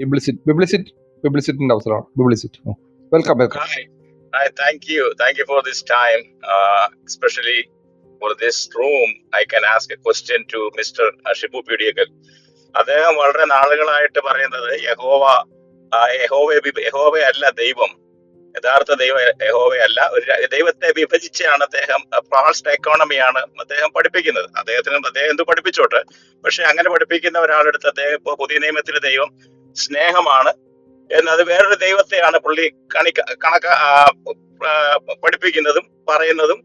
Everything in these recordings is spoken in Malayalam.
ബിബ്ലിസിറ്റ് ബിബ്ലിസിറ്റ് ബിബ്ലിസിറ്റിന്റെ അവസരമാണ് ബിബ്ലിസിറ്റ് welcome welcome Hi. Hi, thank you. Thank you for this time. Uh, especially for this room, I can ask a question to Mr. Shibu Pediyakkal അദ്ദേഹം വളരെ നാളുകളായിട്ട് പറയുന്നത് യഹോവ ആ, യഹോവ യഹോവയല്ല ദൈവം യഥാർത്ഥ ദൈവ ദൈവം യഹോവയല്ല ഒരു ര- ദൈവത്തെ വിഭജിച്ചാണ് അദ്ദേഹം ഫാൾസ്റ്റ് എക്കോണമിയാണ് അദ്ദേഹം പഠിപ്പിക്കുന്നത് അദ്ദേഹത്തിന് അദ്ദേഹം എന്ത് പഠിപ്പിച്ചോട്ടെ പക്ഷെ അങ്ങനെ പഠിപ്പിക്കുന്ന ഒരാളെടുത്ത് അദ്ദേഹം ഇപ്പൊ പുതിയ നിയമത്തിലെ ദൈവം സ്നേഹമാണ് എന്നത് വേറൊരു ദൈവത്തെയാണ് പുള്ളി കണി കണക്ക പഠിപ്പിക്കുന്നതും പറയുന്നതും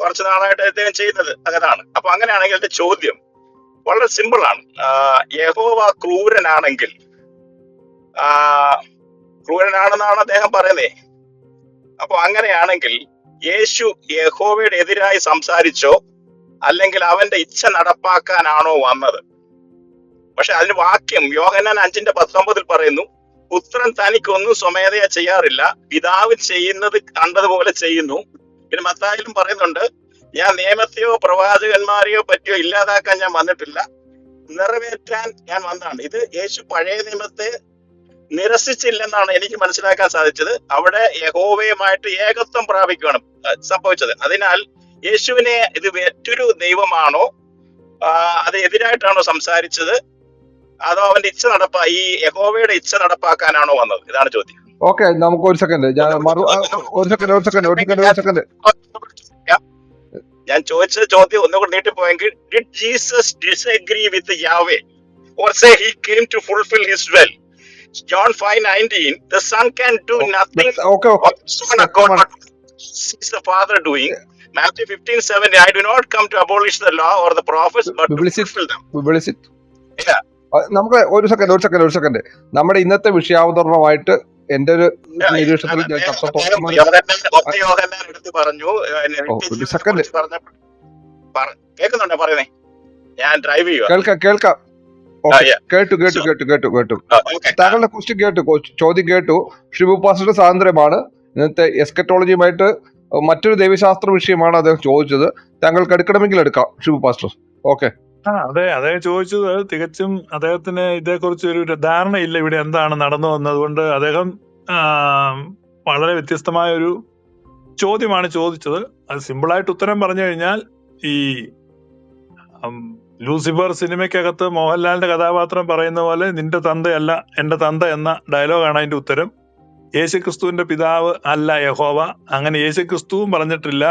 കുറച്ചു നാളായിട്ട് അദ്ദേഹം ചെയ്യുന്നത് അതാണ് അപ്പൊ അങ്ങനെയാണെങ്കിൽ എന്റെ ചോദ്യം വളരെ സിമ്പിളാണ് യഹോവ ക്രൂരനാണെങ്കിൽ ക്രൂരനാണെന്നാണ് അദ്ദേഹം പറയുന്നേ. അപ്പൊ അങ്ങനെയാണെങ്കിൽ യേശു യഹോവയുടെ എതിരായി സംസാരിച്ചോ അല്ലെങ്കിൽ അവന്റെ ഇച്ഛ നടപ്പാക്കാനാണോ വന്നത്? പക്ഷെ അതിന് വാക്യം യോഹനാൻ അഞ്ചിന്റെ പത്തൊമ്പതിൽ പറയുന്നു പുത്രൻ തനിക്കൊന്നും സ്വമേധയാ ചെയ്യാറില്ല. പിതാവ് ചെയ്യുന്നത് കണ്ടതുപോലെ ചെയ്യുന്നു. പിന്നെ മത്തായാലും പറയുന്നുണ്ട് ഞാൻ നിയമത്തെയോ പ്രവാചകന്മാരെയോ പറ്റിയോ ഇല്ലാതാക്കാൻ ഞാൻ വന്നിട്ടില്ല. നിറവേറ്റാൻ ഞാൻ വന്നതാണ്. ഇത് യേശു പഴയ നിയമത്തെ നിരസിച്ചില്ലെന്നാണ് എനിക്ക് മനസ്സിലാക്കാൻ സാധിച്ചത്. അവിടെ യഹോവയുമായിട്ട് ഏകത്വം പ്രാപിക്കുകയാണ് സംഭവിച്ചത്. അതിനാൽ യേശുവിനെ ഇത് മറ്റൊരു ദൈവമാണോ അത് എതിരായിട്ടാണോ സംസാരിച്ചത്? അതോ അവന്റെ ഇച്ഛ നടപ്പ ഈ യഹോവയുടെ ഇച്ഛ നടപ്പാക്കാനാണോ വന്നത്? ഇതാണ് ചോദ്യം. ഓക്കെ നമുക്ക് ഒരു സെക്കൻഡ് ഞാൻ ഒരു സെക്കൻഡ് ഒരു സെക്കൻഡ് ഒരു സെക്കൻഡ് സെക്കൻഡ് ഞാൻ ചോദിച്ച ചോദ്യം ഒന്നുകൂടി നീട്ടിപ്പോയെങ്കിൽ did Jesus disagree with Yahweh or say he came to fulfil his well John five nineteen son can do nothing okay okay the father doing Matthew fifteen I do not come to abolish the law or the prophets but fulfil them ഇല്ല നമുക്ക് ഒരു സെക്കൻഡ് ഒരു സെക്കൻഡ് ഒരു സെക്കൻഡ് നമ്മുടെ ഇന്നത്തെ വിഷയാവതരണമായിട്ട് എന്റെ ഒരു നിരീക്ഷണത്തിൽ ഒരു സെക്കൻഡ് കേൾക്കുന്നുണ്ടോ? പറയുന്നേ. ഞാൻ ഡ്രൈവ് ചെയ്യുക കേൾക്കാം കേൾക്കാം. കേട്ടു കേട്ടു കേട്ടു കേട്ടു കേട്ടു. താങ്കളുടെ ക്വസ്റ്റ്യൻ കേട്ടു ചോദ്യം കേട്ടു. ഷിബു പാസ്റ്ററുടെ സ്വാതന്ത്ര്യമാണ്. ഇന്നത്തെ എസ്കറ്റോളജിയുമായിട്ട് മറ്റൊരു ദൈവശാസ്ത്ര വിഷയമാണ് അദ്ദേഹം ചോദിച്ചത്. താങ്കൾക്ക് എടുക്കണമെങ്കിൽ എടുക്കാം ഷിബു പാസ്റ്റർ ഓക്കെ. ആ അതെ അദ്ദേഹം ചോദിച്ചത് തികച്ചും അദ്ദേഹത്തിന് ഇതേക്കുറിച്ച് ഒരു ധാരണയില്ല ഇവിടെ എന്താണ് നടന്നു വന്നതുകൊണ്ട് അദ്ദേഹം വളരെ വ്യത്യസ്തമായ ഒരു ചോദ്യമാണ് ചോദിച്ചത്. അത് സിമ്പിളായിട്ട് ഉത്തരം പറഞ്ഞു കഴിഞ്ഞാൽ ഈ ലൂസിഫർ സിനിമയ്ക്കകത്ത് മോഹൻലാലിന്റെ കഥാപാത്രം പറയുന്ന പോലെ നിന്റെ തന്തയല്ല എന്റെ തന്ത എന്ന ഡയലോഗാണ് അതിന്റെ ഉത്തരം. യേശുക്രിസ്തുവിന്റെ പിതാവ് അല്ല യഹോവ. അങ്ങനെ യേശുക്രിസ്തുവും പറഞ്ഞിട്ടില്ല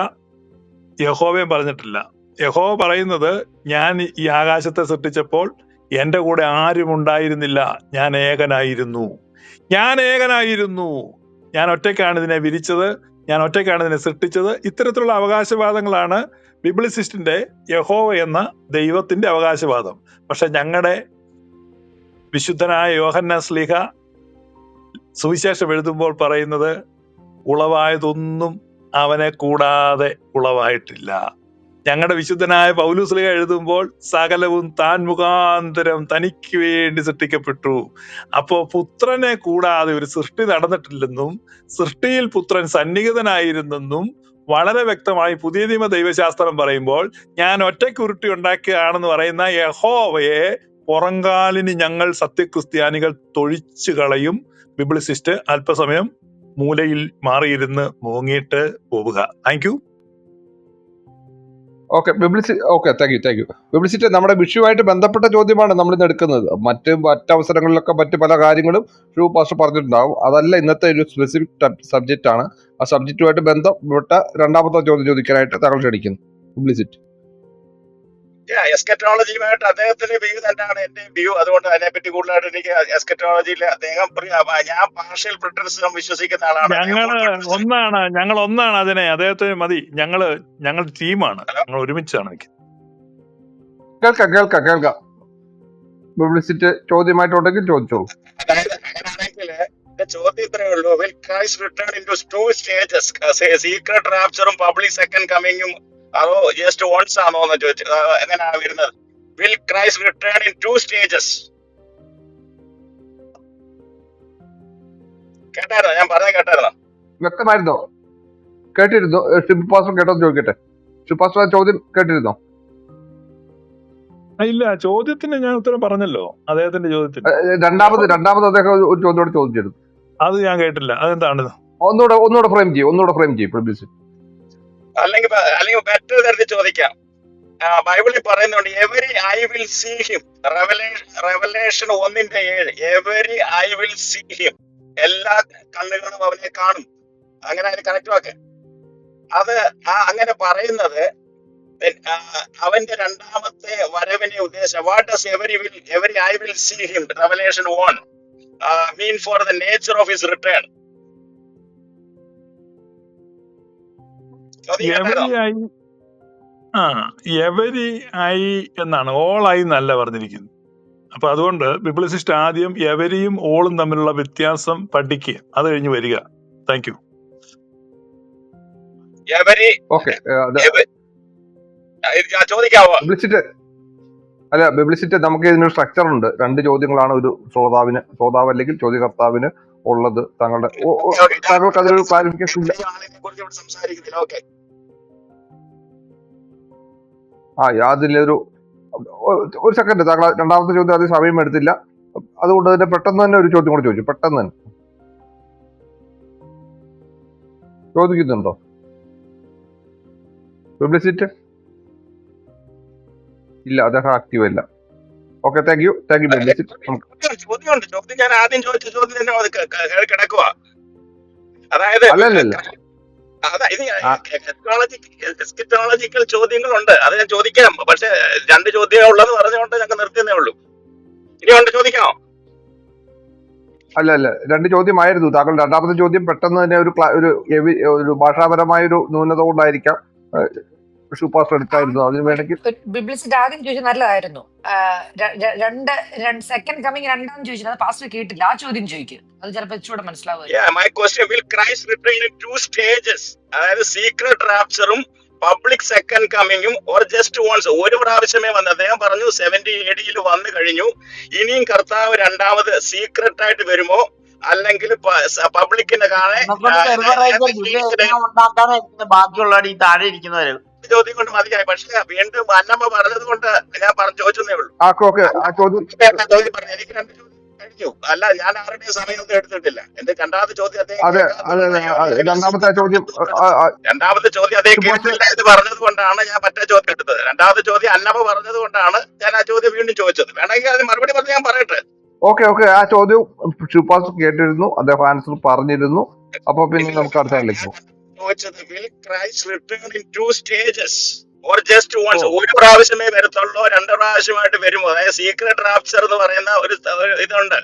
യഹോവയും പറഞ്ഞിട്ടില്ല. യഹോവ പറയുന്നത് ഞാൻ ഈ ആകാശത്തെ സൃഷ്ടിച്ചപ്പോൾ എന്റെ കൂടെ ആരും ഉണ്ടായിരുന്നില്ല. ഞാൻ ഏകനായിരുന്നു. ഞാൻ ഏകനായിരുന്നു. ഞാൻ ഒറ്റയ്ക്കാണ് ഇതിനെ വിരിച്ചത്. ഞാൻ ഒറ്റയ്ക്കാണ് ഇതിനെ സൃഷ്ടിച്ചത്. ഇത്തരത്തിലുള്ള അവകാശവാദങ്ങളാണ് ബിബിളിസിസ്റ്റിന്റെ യഹോ എന്ന ദൈവത്തിന്റെ അവകാശവാദം. പക്ഷെ ഞങ്ങളുടെ വിശുദ്ധനായ യോഹന്ന സ്ലിഹ സുവിശേഷം എഴുതുമ്പോൾ പറയുന്നത് ഉളവായതൊന്നും അവനെ കൂടാതെ ഉളവായിട്ടില്ല. ഞങ്ങളുടെ വിശുദ്ധനായ പൗലൂസ്ലിക എഴുതുമ്പോൾ സകലവും താൻ മുഖാന്തരം തനിക്ക് വേണ്ടി സൃഷ്ടിക്കപ്പെട്ടു. അപ്പോ പുത്രനെ കൂടാതെ ഒരു സൃഷ്ടി നടന്നിട്ടില്ലെന്നും സൃഷ്ടിയിൽ പുത്രൻ സന്നിഹിതനായിരുന്നെന്നും വളരെ വ്യക്തമായി പുതിയ നിയമ ദൈവശാസ്ത്രം പറയുമ്പോൾ ഞാൻ ഒറ്റക്കുരുട്ടി ഉണ്ടാക്കുകയാണെന്ന് പറയുന്ന യഹോവയെ പുറങ്കാലിന് ഞങ്ങൾ സത്യക്രിസ്ത്യാനികൾ തൊഴിച്ചു കളയും. ബിബിളിസിസ്റ്റ് അല്പസമയം മൂലയിൽ മാറിയിരുന്ന് മൂങ്ങിയിട്ട് പോവുക. Thank okay ബിബ്ലിസി okay thank you thank you publicity നമ്മുടെ വിഷയവുമായിട്ട് ബന്ധപ്പെട്ട ചോദ്യമാണ് നമ്മൾ ഇന്ന് എടുക്കുന്നത്. മറ്റ് മറ്റവസരങ്ങളിലൊക്കെ മറ്റ് പല കാര്യങ്ങളും ഷൂ പാസ്റ്റർ പറഞ്ഞിട്ടുണ്ടാവും. അതല്ല ഇന്നത്തെ ഒരു സ്പെസിഫിക് സബ്ജക്റ്റ് ആണ്. ആ സബ്ജക്റ്റുമായിട്ട് ബന്ധപ്പെട്ട രണ്ടാമത്തെ ചോദ്യം ചോദിക്കാനായിട്ട് താങ്കൾ ക്ഷണിക്കുന്നു. ബിബ്ലിസിറ്റി എസ്കറ്റോളജിയുമായിട്ട് അദ്ദേഹത്തിന്റെ വ്യൂ തന്നെയാണ് എന്റെ വ്യൂ അതുകൊണ്ട് അതിനെപ്പറ്റി കൂടുതലായിട്ട് എനിക്ക് എസ്കറ്റോളജിയിൽ അദ്ദേഹം ഞാൻ പാർഷ്യൽ പ്രിട്ടറിസം വിശ്വസിക്കുന്ന ആളാണ്. ഞങ്ങൾ ഞങ്ങൾ ഒന്നാണ് ഞങ്ങൾ ഒന്നാണ് അതിനെ. അദ്ദേഹത്തിന് മതി. ഞങ്ങൾ ഞങ്ങൾ ടീമാണ് ഞങ്ങൾ ഒരുമിച്ചാണ് എനിക്ക് കേൾക്കാം കേൾക്കാം കേൾക്കാം. ബിബ്ലിസിറ്റി ചോദ്യമായിട്ടുണ്ടെങ്കിൽ ചോദിച്ചോളൂ. അതായത് അങ്ങനെയാണെങ്കിൽ എന്റെ ചോദ്യം ഇത്രയേ ഉള്ളൂ. Will Christ return in two two stages secret റാപ്ചറും public second കമ്മിങ്ങും അതോ ജസ്റ്റ് വൺസ് ആണോ എന്ന് ചോദിച്ചു എങ്ങനെയാണ് വരുന്നത്? Will Christ return in two stages കേട്ടായിരുന്നോ? ഞാൻ പറഞ്ഞ കേട്ടായിരുന്നോ? വ്യക്തമായിരുന്നോ? കേട്ടിരുന്നോ? ഷിബു പാസ്റ്റർ കേട്ടോ എന്ന് ചോദിക്കട്ടെ. ഷിബു പാസ്റ്റർ ആ ചോദ്യം കേട്ടിരുന്നോ? ആ, ഇല്ല ചോദ്യത്തിന് ഞാൻ ഉത്തരം പറഞ്ഞല്ലോ. അദ്ദേഹത്തിന്റെ ചോദ്യത്തിന്. ഏഹ് രണ്ടാമത് രണ്ടാമത് അദ്ദേഹം ഒരു- ഒരു ചോദ്യം ചോദിച്ചിരുന്നു. അത് ഞാൻ കേട്ടില്ല. അതെന്താണ് ഒന്നുകൂടെ ഒന്നുകൂടെ ഫ്രെയിം ചെയ്യും ഒന്നുകൂടെ ഫ്രെയിം ചെയ്യും അല്ലെങ്കിൽ അല്ലെങ്കിൽ മറ്റൊരു തരത്തിൽ ചോദിക്കാം. ബൈബിളിൽ പറയുന്നുണ്ട് every eye will see him revelation ഒന്നിന്റെ ഏഴ് every eye will see him എല്ലാ കണ്ണുകളും അവനെ കാണും. അങ്ങനെ അതിന് കണക്ട് വാക്ക്. അത് ആ അങ്ങനെ പറയുന്നത് അവന്റെ രണ്ടാമത്തെ വരവിനെ ഉദ്ദേശിച്ച what does every will every eye will see him revelation one mean for the nature of his return every eye ആ എവരി ഐ എന്നാണ്. ഓൾ ഐ എന്നല്ല പറഞ്ഞിരിക്കുന്നത്. അപ്പൊ അതുകൊണ്ട് ബിബ്ലിസിസ്റ്റ് ആദ്യം എവരിയും ഓളും തമ്മിലുള്ള വ്യത്യാസം പഠിക്കുക അത് കഴിഞ്ഞ് വരിക. താങ്ക് യു എവരി ഓക്കെ ചോദിക്കാവോ? പബ്ലിസിറ്റി അല്ല ബിബ്ലിസിറ്റ് നമുക്ക് ഇതിനൊരു സ്ട്രക്ചർ ഉണ്ട്. രണ്ട് ചോദ്യങ്ങളാണ് ഒരു ശ്രോതാവിന് ശ്രോതാവ് അല്ലെങ്കിൽ ചോദ്യകർത്താവിന് ഉള്ളത്. താങ്കളുടെ താങ്കൾക്ക് അതിലൊരു ക്ലാരിഫിക്കേഷൻ ഇല്ല. ആ യാതൊരു ഒരു സെക്കൻഡ് താങ്കൾ രണ്ടാമത്തെ ചോദ്യം അധികം സമയം എടുത്തില്ല. അതുകൊണ്ട് തന്നെ പെട്ടെന്ന് തന്നെ ഒരു ചോദ്യം കൂടെ ചോദിച്ചു. പെട്ടെന്ന് തന്നെ. ചോദിക്കുന്നുണ്ടോ? പബ്ലിസിറ്റി ഇല്ല അദ്ദേഹം ആക്റ്റീവ് അല്ല. Okay thank you thank you publicity ചോദ്യമുണ്ട് ചോദ്യം ഞാൻ ആദ്യം ചോദിച്ച ചോദ്യം തന്നെ അത് ക- ക- ക- കിടക്കുക അതായത് അല്ല അല്ല അല്ല അതാ ഇത് ആ. എസ്കിറ്റോളജിക്കൽ ചോദ്യങ്ങളുണ്ട്. അത് ഞാൻ ചോദിക്കാം. പക്ഷെ രണ്ട് ചോദ്യമേ ഉള്ളത് പറഞ്ഞുകൊണ്ട് ഞങ്ങൾ നിർത്തിയതേ ഉള്ളൂ. ഇനി ഉണ്ട് ചോദിക്കാമോ അല്ല അല്ല രണ്ട് ചോദ്യമായിരുന്നു. താങ്കൾ രണ്ടാമത്തെ ചോദ്യം പെട്ടെന്ന് തന്നെ ഒരു ഒരു ഭാഷാപരമായ ഒരു ന്യൂനത കൊണ്ടായിരിക്കാം. ഷൂപ്പാസ് എടുത്തായിരുന്നു അതിന് വേണമെങ്കിൽ ബിബ്ലിസിന്റെ ആദ്യം ചോദിച്ചത് നല്ലതായിരുന്നു. രണ്ട് രണ്ട് സെക്കൻഡ് കമ്മിങ് രണ്ടാം ചോദിച്ചത് അത് പാസ്റ്റർ കേട്ടില്ല. ആ ചോദ്യം ചോദിക്കും. അത് ചിലപ്പോൾ ഇച്ചിലൂടെ മനസ്സിലാവും Yeah, my question will Christ return in two stages? അതായത് സീക്രട്ട് റാപ്ചറും പബ്ലിക് സെക്കൻഡ് കമ്മിങ്ങും ഓർ ജസ്റ്റ് വൺസ് ഒരു പ്രാവശ്യമേ വന്നു. അദ്ദേഹം പറഞ്ഞു സെവന്റി എ ഡിയിൽ വന്നു കഴിഞ്ഞു. ഇനിയും കർത്താവ് രണ്ടാമത് സീക്രട്ട് ആയിട്ട് വരുമോ അല്ലെങ്കിൽ പബ്ലിക്കിന്റെ കാണെ ബാക്കിയുള്ളവർ ഈ താഴെ ഇരിക്കുന്നവര്. ചോദ്യം കൊണ്ട് മതിയായി പക്ഷേ വീണ്ടും അന്നമ്മ പറഞ്ഞത് കൊണ്ട് ഞാൻ പറഞ്ഞു ചോദിച്ചതേ ഉള്ളൂ. ആ ചോദ്യം പറഞ്ഞു എനിക്ക് രണ്ട് ചോദ്യം കഴിഞ്ഞു. അല്ല ഞാൻ ആരുടെയും സമയമൊന്നും എടുത്തിട്ടില്ല. എന്റെ രണ്ടാമത്തെ ചോദ്യം അദ്ദേഹം അതെ അതെ അതെ രണ്ടാമത്തെ ചോദ്യം രണ്ടാമത്തെ ചോദ്യം അദ്ദേഹം സുഭാഷ് കേട്ടില്ല എന്ന് പറഞ്ഞത് കൊണ്ടാണ് ഞാൻ മറ്റേ ചോദ്യം എടുത്തത്. രണ്ടാമത്തെ ചോദ്യം അന്നമ്മ പറഞ്ഞത് കൊണ്ടാണ് ഞാൻ ആ ചോദ്യം വീണ്ടും ചോദിച്ചത്. വേണമെങ്കിൽ അത് മറുപടി പറഞ്ഞ് ഞാൻ പറയട്ടെ? Okay okay. ആ ചോദ്യം ശുപാസ് കേട്ടിരുന്നു. അദ്ദേഹം ആൻസർ പറഞ്ഞിരുന്നു. അപ്പൊ പിന്നെ നമുക്ക് അടുത്ത ചോദിച്ചത് will Christ return in two stages or just once ഒരു പ്രാവശ്യമേ വരത്തുള്ളൂ രണ്ട് പ്രാവശ്യമായിട്ട് വരുമോ അതായത് സീക്രട്ട് റാപ്ചർ എന്ന് പറയുന്ന ഒരു ഇതുണ്ട്.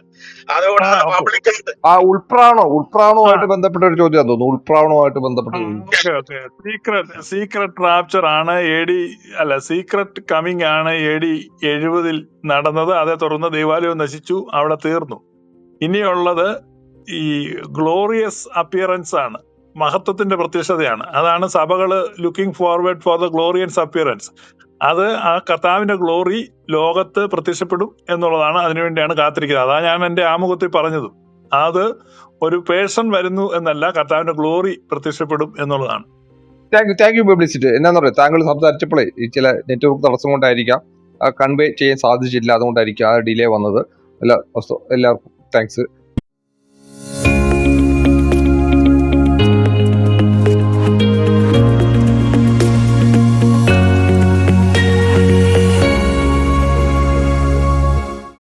അതുകൂടാതെ ആ, പബ്ലിക് ആ ഉൾപ്രാണോ? ഉൾപ്രാണവുമായിട്ട് ബന്ധപ്പെട്ട ഒരു ചോദ്യം തോന്നുന്നു. ഉൾപ്രാണവുമായിട്ട് ബന്ധപ്പെട്ട സീക്രട്ട് സീക്രട്ട് റാപ്ചർ ആണ് എ ഡി അല്ല സീക്രട്ട് കമ്മിങ് ആണ് എ ഡി എഴുപതിൽ നടന്നത്. അതേ തുടർന്ന് ദേവാലയം നശിച്ചു അവിടെ തീർന്നു. ഇനിയുള്ളത് ഈ ഗ്ലോറിയസ് അപ്പിയറൻസ് ആണ്. മഹത്വത്തിന്റെ പ്രത്യക്ഷതയാണ്. അതാണ് സഭകൾ looking forward for the glorious appearance അത് ആ കർത്താവിന്റെ ഗ്ലോറി ലോകത്ത് പ്രത്യക്ഷപ്പെടും എന്നുള്ളതാണ് അതിനുവേണ്ടിയാണ് കാത്തിരിക്കുന്നത്. അതാ ഞാൻ എന്റെ ആമുഖത്തിൽ പറഞ്ഞത്. അത് ഒരു പേഴ്സൺ വരുന്നു എന്നല്ല കർത്താവിന്റെ ഗ്ലോറി പ്രത്യക്ഷപ്പെടും എന്നുള്ളതാണ്. Thank you thank you publicity എന്നാന്ന് പറയാം താങ്കൾ സംസാരിച്ചപ്പോഴേ ഈ ചില നെറ്റ്വർക്ക് തടസ്സം കൊണ്ടായിരിക്കാം കൺവേ ചെയ്യാൻ സാധിച്ചില്ല അതുകൊണ്ടായിരിക്കും ആ ഡിലേ വന്നത്. എല്ലാ എല്ലാവർക്കും താങ്ക്സ്